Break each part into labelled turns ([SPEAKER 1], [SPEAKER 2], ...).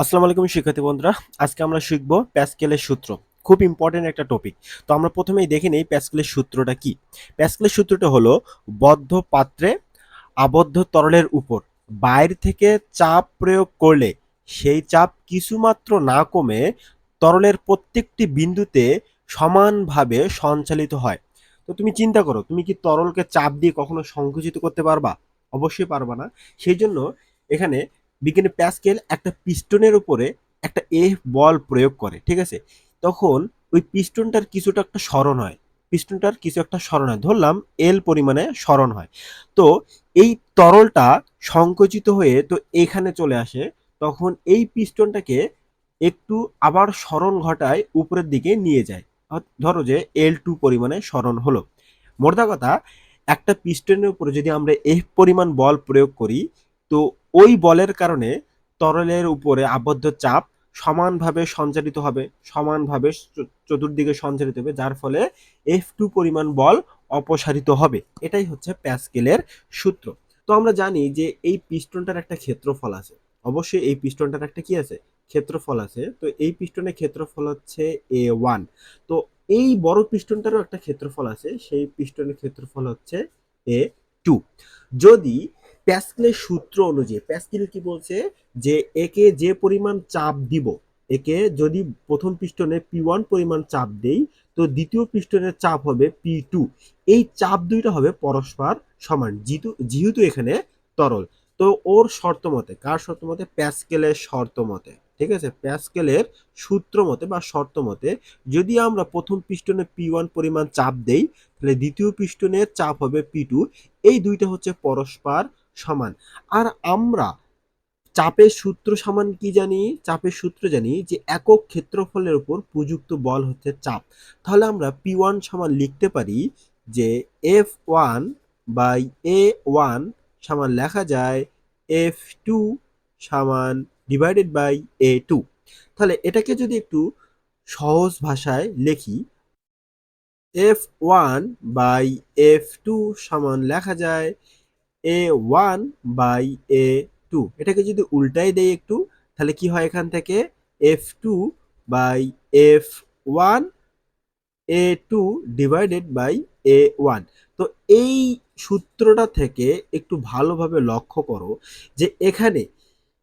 [SPEAKER 1] আসসালামু আলাইকুম শিক্ষার্থী বন্ধুরা। আজকে আমরা শিখব প্যাসকেলের সূত্র। খুব ইম্পর্টেন্ট একটা টপিক তো আমরা প্রথমেই দেখে নেই প্যাসকেলের সূত্রটা কি। প্যাসকেলের সূত্রটা হলো বদ্ধ পাত্রে আবদ্ধ তরলের উপর বাইর থেকে চাপ প্রয়োগ করলে সেই চাপ কিছুমাত্র না কমে তরলের প্রত্যেকটি বিন্দুতে সমানভাবে সঞ্চালিত হয়। তো তুমি চিন্তা করো, তুমি কি তরলকে চাপ দিয়ে কখনো সংকুচিত করতে পারবা? অবশ্যই পারবা না। সেই জন্য এখানে বিজ্ঞানী প্যাসকেল একটা পিস্টনের উপরে একটা এ বল প্রয়োগ করে, ঠিক আছে? তখন ওই পিস্টনটার কিছুটা একটা স্মরণ হয়, পিস্টনটার কিছু একটা স্মরণ হয়। ধরলাম এল পরিমাণে স্মরণ হয়। তো এই তরলটা সংকুচিত হয়ে তো এখানে চলে আসে, তখন এই পিস্টনটাকে একটু আবার স্মরণ ঘটায় উপরের দিকে নিয়ে যায়। ধরো যে এল টু পরিমাণে স্মরণ হলো। মোদ্দা কথা, একটা পিস্টনের উপরে যদি আমরা এফ পরিমাণ বল প্রয়োগ করি, তো ওই বলের কারণে তরলের উপরে আবদ্ধ চাপ সমানভাবে সঞ্চারিত হবে, সমানভাবে চতুর্দিকে সঞ্চারিত হবে, যার ফলে এফ টু পরিমাণ বল অপসারিত হবে। এটাই হচ্ছে প্যাসকেলের সূত্র। তো আমরা জানি যে এই পিস্টনটার একটা ক্ষেত্রফল আছে। অবশ্যই এই পিস্টনটার একটা কি আছে? ক্ষেত্রফল আছে। তো এই পিস্টনের ক্ষেত্রফল হচ্ছে এ ওয়ান তো এই বড় পিস্টনটারও একটা ক্ষেত্রফল আছে, সেই পিস্টনের ক্ষেত্রফল হচ্ছে এ টু যদি প্যাসকেলের সূত্র অনুযায়ী, প্যাসকেল কি বলছে যে একে যে পরিমাণ চাপ দিব, একে যদি প্রথম পিস্টনে পি ওয়ান পরিমাণ চাপ দেই, তো দ্বিতীয় পিস্টনের চাপ হবে পি টু। এই চাপ দুইটা হবে পরস্পর সমান, যেহেতু এখানে তরল। তো ওর শর্ত মতে, কার শর্ত মতে? প্যাসকেলের শর্ত মতে, ঠিক আছে? প্যাসকেলের সূত্র মতে বা শর্ত মতে, যদি আমরা প্রথম পিস্টনে পি ওয়ান পরিমাণ চাপ দেই, তাহলে দ্বিতীয় পিস্টনের চাপ হবে পি টু। এই দুইটা হচ্ছে পরস্পর সমান। আর আমরা চাপের সূত্র সমান কি জানি? চাপের সূত্র জানি যে একক ক্ষেত্রফলের উপর প্রযুক্ত বল হচ্ছে চাপ। তাহলে আমরা পি ওয়ান সমান লিখতে পারি যে F one by A one সমান লেখা যায় এফ টু সমান ডিভাইডেড বাই এ টু। তাহলে এটাকে যদি একটু সহজ ভাষায় লিখি, F one by F two সমান লেখা যায় A one by A two এটাকে যদি উল্টাই দেই একটু, তাহলে কি হয় এখান থেকে? F two by F one A two divided by A one তো এই সূত্রটা থেকে একটু ভালোভাবে লক্ষ্য করো যে এখানে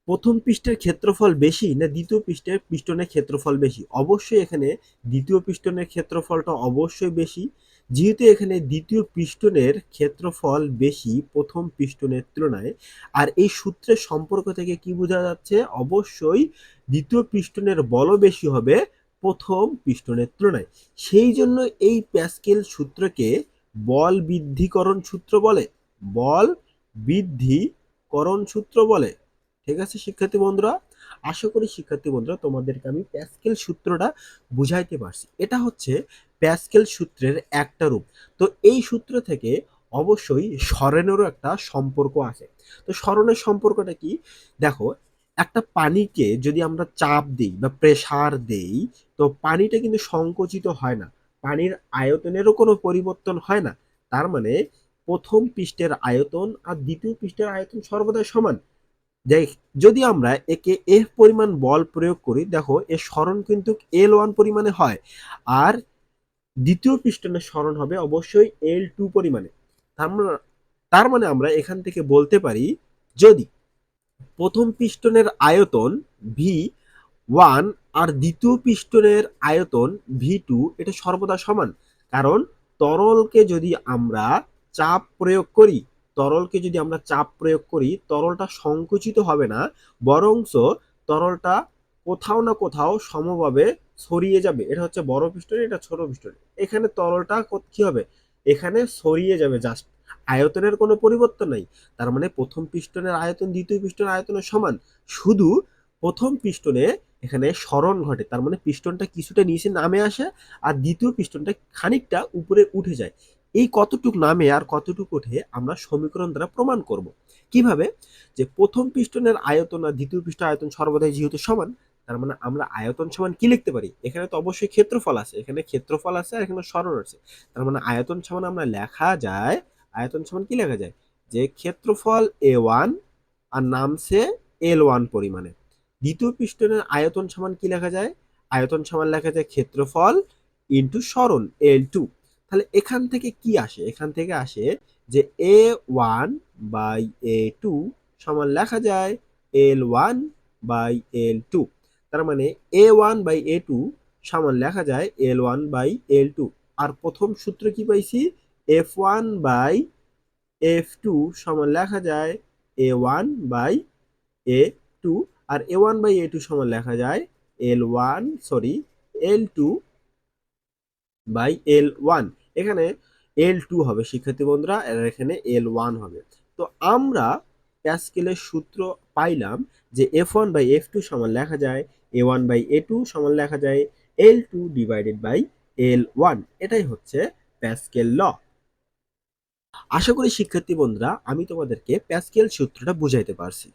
[SPEAKER 1] প্রথম পৃষ্ঠের ক্ষেত্রফল বেশি না দ্বিতীয় পৃষ্ঠের পিস্টনের ক্ষেত্রফল বেশি? অবশ্যই এখানে দ্বিতীয় পিস্টনের ক্ষেত্রফলটা অবশ্যই বেশি। যেহেতু এখানে দ্বিতীয় পিস্টনের ক্ষেত্রফল বেশি প্রথম পিস্টনের তুলনায়, আর এই সূত্রের সম্পর্ক থেকে কি বোঝা যাচ্ছে? অবশ্যই দ্বিতীয় পিস্টনের বলও বেশি হবে প্রথম পিস্টনের তুলনায়। সেই জন্য এই প্যাসকেল সূত্রকে বল বৃদ্ধিকরণ সূত্র বলে, বল বৃদ্ধিকরণ সূত্র বলে। ঠিক আছে শিক্ষার্থী বন্ধুরা? আশা করি শিক্ষার্থী বন্ধুরা, তোমাদেরকে আমি প্যাসকেল সূত্রটা বুঝাইতে পারছি। এটা হচ্ছে প্যাসকেল সূত্রের একটা রূপ। তো এই সূত্র থেকে অবশ্যই স্মরণেরও একটা সম্পর্ক আছে। তো স্মরণের সম্পর্কটা কি? দেখো, একটা পানিকে যদি আমরা চাপ দিই বা প্রেসার দেই, তো পানিটা কিন্তু সংকুচিত হয় না। পানির আয়তনেরও কোনো পরিবর্তন হয় না। তার মানে প্রথম পৃষ্ঠের আয়তন আর দ্বিতীয় পৃষ্ঠের আয়তন সর্বদা সমান। দেখ, যদি আমরা একে এফ পরিমাণ বল প্রয়োগ করি, দেখো, এর স্মরণ কিন্তু এল ওয়ান পরিমাণে হয়। আর দ্বিতীয় পিস্টনের স্মরণ হবে অবশ্যই এল টু পরিমাণে। তার মানে তার মানে আমরা এখান থেকে বলতে পারি, যদি প্রথম পিস্টনের আয়তন ভি ওয়ান আর দ্বিতীয় পিস্টনের আয়তন ভি টু এটা সর্বদা সমান। কারণ তরলকে যদি আমরা চাপ প্রয়োগ করি তরলকে যদি আমরা চাপ প্রয়োগ করি, তরলটা সংকুচিত হবে না, বরংস তরলটা কোথাও না কোথাও সমভাবে ছড়িয়ে যাবে। এটা হচ্ছে বড় পিস্টন এটা ছোট পিস্টন এখানে তরলটা কো- হবে? এখানে ছড়িয়ে যাবে জাস্ট আয়তনের কোনো পরিবর্তন নাই। তার মানে প্রথম পিস্টনের আয়তন দ্বিতীয় পিস্টনের আয়তনের সমান। শুধু প্রথম পিস্টনে এখানে স্মরণ ঘটে। তার মানে পিস্টনটা কিছুটা নিচে নামে আসে আর দ্বিতীয় পিস্টনটা খানিকটা উপরে উঠে যায়। এই কতটুক নামে আর কতটুক ওঠে আমরা সমীকরণ দ্বারা প্রমাণ করব। কীভাবে? যে প্রথম পিস্টনের আয়তন আর দ্বিতীয় পিস্টন আয়তন সর্বদাই যেহেতু সমান, তার মানে আমরা আয়তন সমান কি লিখতে পারি? এখানে তো অবশ্যই ক্ষেত্রফল আছে, এখানে ক্ষেত্রফল আছে আর এখানে সরণ আছে। তার মানে আয়তন সমান আমরা লেখা যায়, আয়তন সমান কি লেখা যায়? যে ক্ষেত্রফল এ ওয়ান আর নামছে এল ওয়ান পরিমাণে। দ্বিতীয় পিস্টনের আয়তন সমান কি লেখা যায়? আয়তন সমান লেখা যায় ক্ষেত্রফল ইন্টু সরণ এল টু তাহলে এখান থেকে কি আসে? এখান থেকে আসে যে A one by A two সমান লেখা যায় L one by L two তার মানে A one by A two সমান লেখা যায় L one by L two আর প্রথম সূত্র কি পাইছি? F one by F two সমান লেখা যায় A one by A two R A one by A two সমান লেখা যায় L one sorry L two by L one এখানে এল টু হবে, শিক্ষার্থী বন্ধুরা এখানে এল ওয়ান হবে। তো আমরা প্যাসকেলের সূত্র পাইলাম যে F one by F two সমান লেখা যায় A one by A two সমান লেখা যায় L two divided by L one এটাই হচ্ছে প্যাসকেল ল আশা করি শিক্ষার্থী বন্ধুরা, আমি তোমাদেরকে প্যাসকেল সূত্রটা বুঝাইতে পারছি।